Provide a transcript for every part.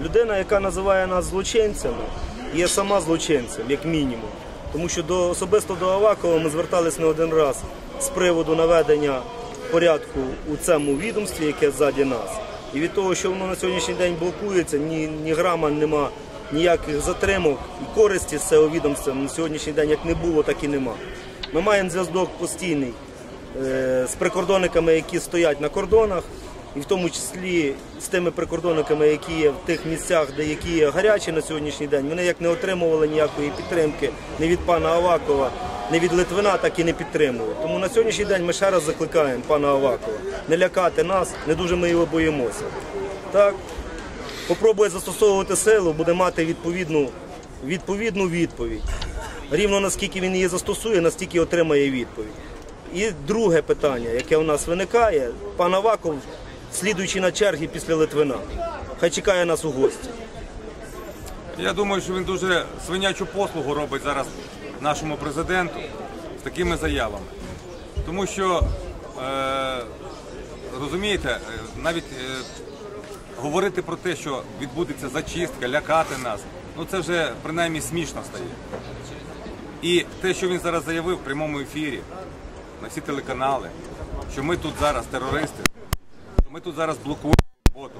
Людина, яка називає нас злочинцями, є сама злочинцем, як мінімум. Тому що до, особисто до Авакова ми звертались не один раз з приводу наведення порядку у цьому відомстві, яке ззаді нас. І від того, що воно на сьогоднішній день блокується, ні, ні грама нема ніяких затримок і користі з цього відомства на сьогоднішній день як не було, так і нема. Ми маємо зв'язок постійний е, з прикордонниками, які стоять на кордонах, і в тому числі з тими прикордонниками, які є в тих місцях, де які є гарячі на сьогоднішній день. Вони як не отримували ніякої підтримки ні від пана Авакова, ні від Литвина, так і не підтримували. Тому на сьогоднішній день ми ще раз закликаємо пана Авакова не лякати нас, не дуже ми його боїмося. Так, попробує застосовувати силу, буде мати відповідну, відповідну відповідь. Рівно наскільки він її застосує, настільки отримає відповідь. І друге питання, яке у нас виникає, пан Аваков, слідуючи на чергі після Литвина, хай чекає нас у гості. Я думаю, що він дуже свинячу послугу робить зараз нашому президенту з такими заявами. Тому що, е, розумієте, е, навіть е, говорити про те, що відбудеться зачистка, лякати нас, ну це вже принаймні смішно стає. І те, що він зараз заявив в прямому ефірі на всі телеканали, що ми тут зараз терористи, ми тут зараз блокуємо роботу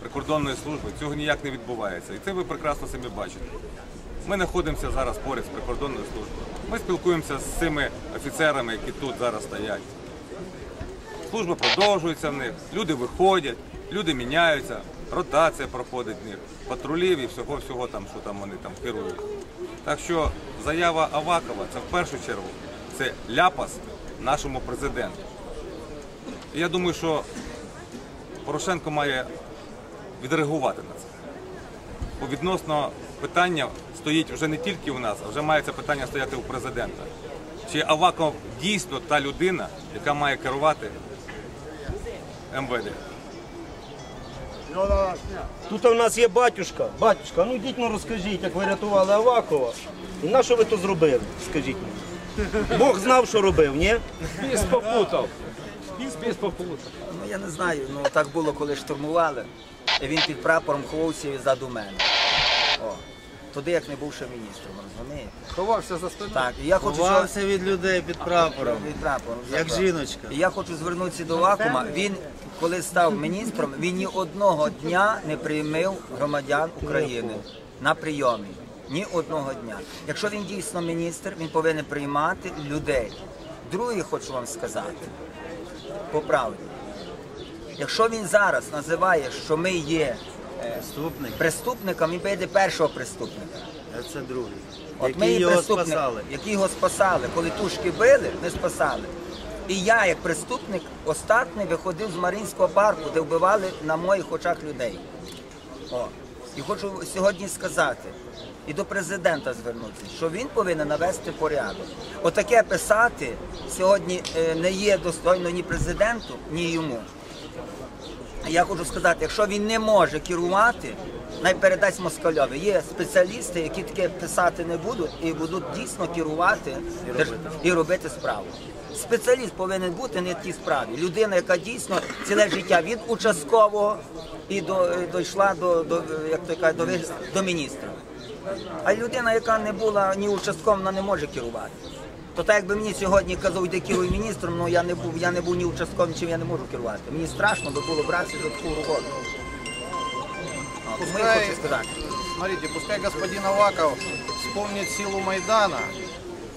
прикордонної служби, цього ніяк не відбувається. І це ви прекрасно самі бачите. Ми знаходимося зараз поряд з прикордонною службою. Ми спілкуємося з цими офіцерами, які тут зараз стоять. Служба продовжується в них, люди виходять, люди міняються, ротація проходить в них, патрулів і всього-всього там, що там вони там керують. Так що заява Авакова це в першу чергу це ляпас нашому президенту. І я думаю, що Порошенко має відреагувати на це. Бо відносно питання стоїть вже не тільки у нас, а вже має це питання стояти у президента. Чи Аваков дійсно та людина, яка має керувати МВД? Тут у нас є батюшка. Батюшка, ну йдіть ну розкажіть, як ви рятували Авакова. І на що ви то зробили? Скажіть мені. Бог знав, що робив, ні? Біс попутав. Ну я не знаю. Ну так було, коли штурмували. І він під прапором ховався ззаду мене. О. Туди як не бувши міністром, розумієте? Ховався за спиною. Так, і я хочу Ховався від людей під прапором, під прапором. як жіночка. І я хочу звернутися до Вакума. Він, коли став міністром, він ні одного дня не приймив громадян України на прийомі. Ні одного дня. Якщо він дійсно міністр, він повинен приймати людей. Друге, хочу вам сказати, по правді. Якщо він зараз називає, що ми є е, Ступник, преступником, він прийде першого преступника. а це другий. От ми Які його спасали. які його спасали. Коли тушки били, ми спасали. І я, як преступник, остатній виходив з Марінського парку, де вбивали на моїх очах людей. О. І хочу сьогодні сказати, і до президента звернутися, що він повинен навести порядок. Отаке писати сьогодні е, не є достойно ні президенту, ні йому. Я хочу сказати, якщо він не може керувати, най передасть москальові. Є спеціалісти, які таке писати не будуть і будуть дійсно керувати і робити, і робити справу. Спеціаліст повинен бути не в тій справі. Людина, яка дійсно ціле життя від участкового і до, дійшла до, до, як то кажуть, до, до міністра. А людина, яка не була ні участковим, вона не може керувати. То так якби мені сьогодні казав, йди керуй міністром, ну я не був, я не був ні участковим, чим я не можу керувати. Мені страшно би було братися за таку роботу. От, Тому я хочу сказати. Смотрите, пускай господин Аваков вспомнит силу Майдана.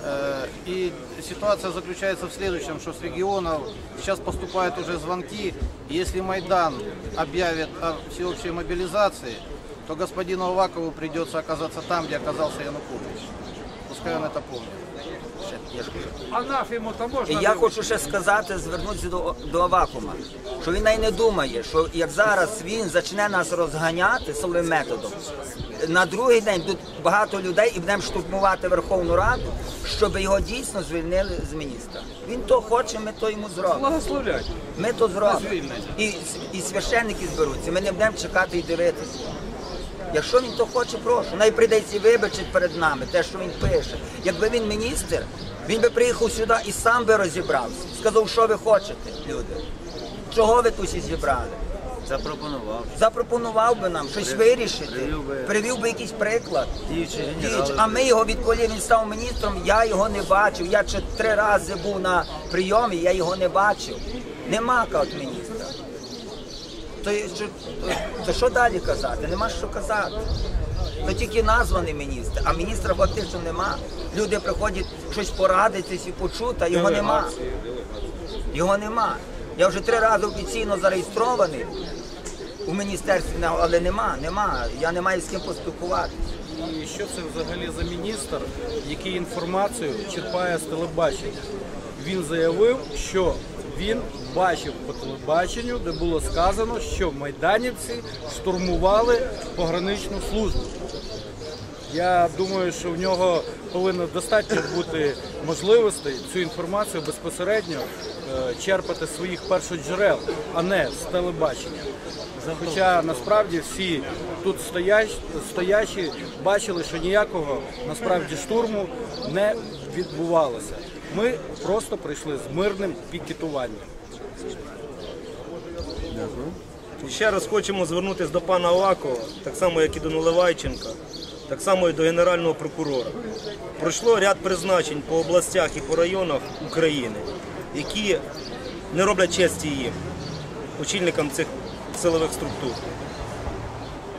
Э, И ситуация заключается в следующем, что с регионов сейчас поступают уже звонки. Если Майдан объявит о всеобщей мобилизации, то господину Авакову придется оказаться там, где оказался Янукович. Пускай он это помнит. І я хочу ще сказати, звернутися до, до Авакума, що він навіть не думає, що як зараз він почне нас розганяти силовим методом, на другий день тут багато людей і будемо штурмувати Верховну Раду, щоб його дійсно звільнили з міністра. Він то хоче, ми то йому зробимо. Ми то зробимо. І, і священники зберуться, ми не будемо чекати і дивитися. Якщо він то хоче, прошу, най прийдеться вибачить перед нами те, що він пише. Якби він міністр, він би приїхав сюди і сам би розібрався. Сказав, що ви хочете, люди. Чого ви тут зібрали? Запропонував. Запропонував би нам щось вирішити, привів би- привів би якийсь приклад. Діючий. А ми його, відколи він став міністром, я його не бачив. Я три рази був на прийомі, я його не бачив. Нема от міністра. То, що, то, то що далі казати? Нема що казати. То тільки названий міністр, а міністра фактично нема. Люди приходять щось порадитись і почути, а його нема. Його нема. Я вже три рази офіційно зареєстрований у міністерстві, але нема, нема. Я не маю з ким поспілкуватися. І що це взагалі за міністр, який інформацію черпає з телебачення? Він заявив, що він бачив по телебаченню, де було сказано, що майданівці штурмували пограничну службу. Я думаю, що в нього повинно достатньо бути можливостей цю інформацію безпосередньо е, черпати з своїх першоджерел, а не з телебачення. Хоча насправді всі тут стоячі бачили, що ніякого насправді штурму не відбувалося. Ми просто прийшли з мирним пікетуванням. І ще раз хочемо звернутися до пана Авакова, так само як і до Наливайченка, так само і до Генерального прокурора. Пройшло ряд призначень по областях і по районах України, які не роблять честі їм, очільникам цих силових структур.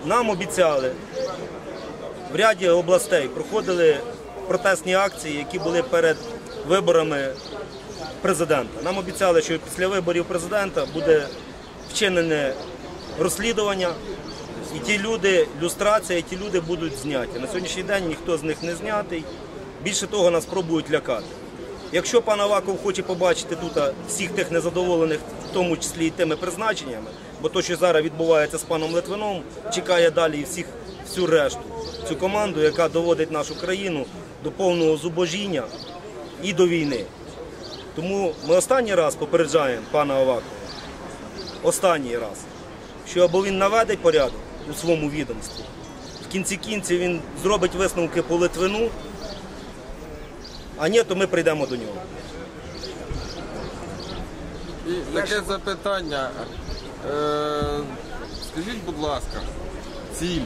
Нам обіцяли в ряді областей проходили протестні акції, які були перед виборами президента. Нам обіцяли, що після виборів президента буде вчинене розслідування, і ті люди, люстрація, і ті люди будуть зняті. На сьогоднішній день ніхто з них не знятий. Більше того, нас пробують лякати. Якщо пан Аваков хоче побачити тут всіх тих незадоволених, в тому числі і тими призначеннями, бо то, що зараз відбувається з паном Литвином, чекає далі всіх всю решту, цю команду, яка доводить нашу країну до повного зубожіння і до війни. Тому ми останній раз попереджаємо пана Авакова, останній раз, що або він наведе порядок у своєму відомстві, в кінці кінців він зробить висновки по Литвину, а ні, то ми прийдемо до нього. І таке запитання. Е, скажіть, будь ласка, ціль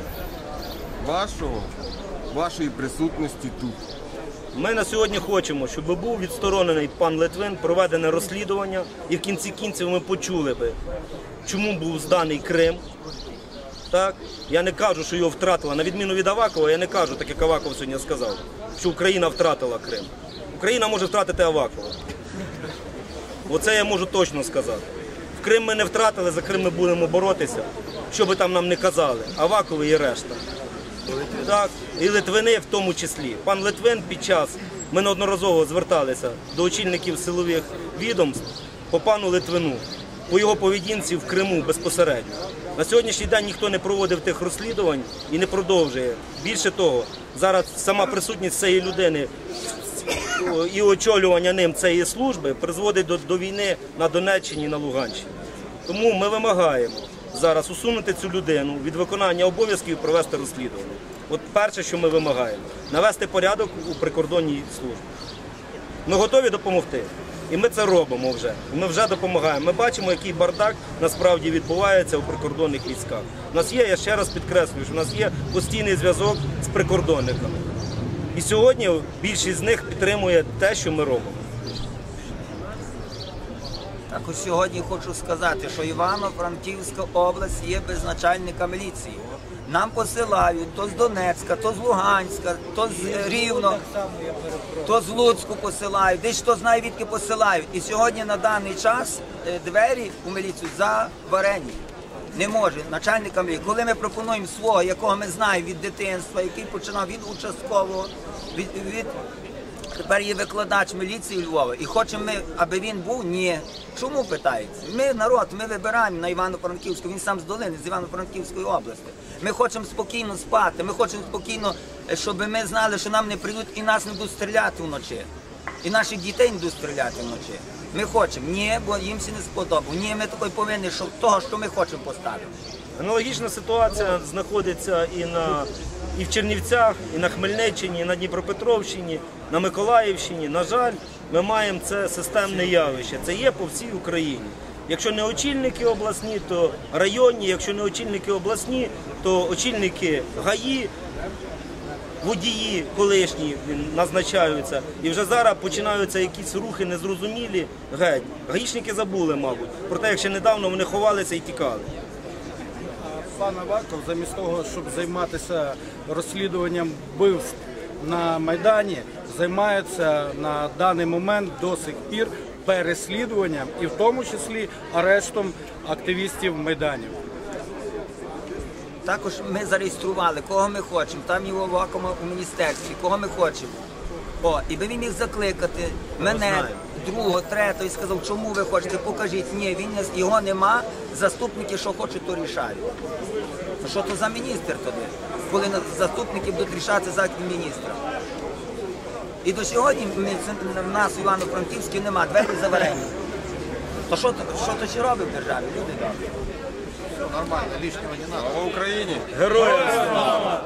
вашого, вашої присутності тут. Ми на сьогодні хочемо, щоб був відсторонений пан Литвин, проведене розслідування, і в кінці кінців ми почули би, чому був зданий Крим. Так? Я не кажу, що його втратила. На відміну від Авакова, я не кажу, так як Аваков сьогодні сказав, що Україна втратила Крим. Україна може втратити Авакова. Оце я можу точно сказати. В Крим ми не втратили, за Крим ми будемо боротися, що би там нам не казали. Авакови і решта. Так, і Литвини в тому числі. Пан Литвин під час, ми неодноразово зверталися до очільників силових відомств по пану Литвину, по його поведінці в Криму безпосередньо. На сьогоднішній день ніхто не проводив тих розслідувань і не продовжує. Більше того, зараз сама присутність цієї людини і очолювання ним цієї служби призводить до, до війни на Донеччині і на Луганщині. Тому ми вимагаємо зараз усунути цю людину від виконання обов'язків і провести розслідування. От перше, що ми вимагаємо, навести порядок у прикордонній службі. Ми готові допомогти. І ми це робимо вже. Ми вже допомагаємо. Ми бачимо, який бардак насправді відбувається у прикордонних військах. У нас є, я ще раз підкреслюю, що у нас є постійний зв'язок з прикордонниками. І сьогодні більшість з них підтримує те, що ми робимо. Так ось сьогодні хочу сказати, що Івано-Франківська область є без начальника міліції. Нам посилають то з Донецька, то з Луганська, то з Рівно, то з Луцьку посилають, десь хто знає, відки посилають. І сьогодні на даний час е, двері у міліцію заварені. Не може начальника міліції. Коли ми пропонуємо свого, якого ми знаємо від дитинства, який починав від участкового, від, від Тепер є викладач міліції Львова. І хочемо ми, аби він був? Ні. Чому питається? Ми народ, ми вибираємо на Івано-Франківську, він сам з долини, з Івано-Франківської області. Ми хочемо спокійно спати, ми хочемо спокійно, е, щоб ми знали, що нам не прийдуть і нас не будуть стріляти вночі. І наших дітей не будуть стріляти вночі. Ми хочемо. Ні, бо їм всі не сподобало. Ні, ми такої повинні, щоб того, що ми хочемо поставити. Аналогічна ситуація знаходиться і на і в Чернівцях, і на Хмельниччині, і на Дніпропетровщині, на Миколаївщині. На жаль, ми маємо це системне явище. Це є по всій Україні. Якщо не очільники обласні, то районні, якщо не очільники обласні, то очільники ГАІ, водії колишні назначаються. І вже зараз починаються якісь рухи незрозумілі. Геть. Гаїшники забули, мабуть, про те, як ще недавно вони ховалися і тікали. Пан Аваков, замість того, щоб займатися розслідуванням вбивств на Майдані, займається на даний момент до сих пір переслідуванням і в тому числі арештом активістів Майданів. Також ми зареєстрували, кого ми хочемо. Там його вакуума у міністерстві, кого ми хочемо. О, і би він міг закликати мене, другого, третього, і сказав, чому ви хочете, покажіть. Ні, він не, його нема, заступники, що хочуть, то рішають. Ну, Що то за міністр тоді, коли заступники будуть рішати за міністра? І до сьогодні в нас в Івано-Франківській нема, двері заварені. То що, то- що то ще робить в державі? Люди добрі. Все нормально, лишнего не надо. Слава Україні! Героям слава!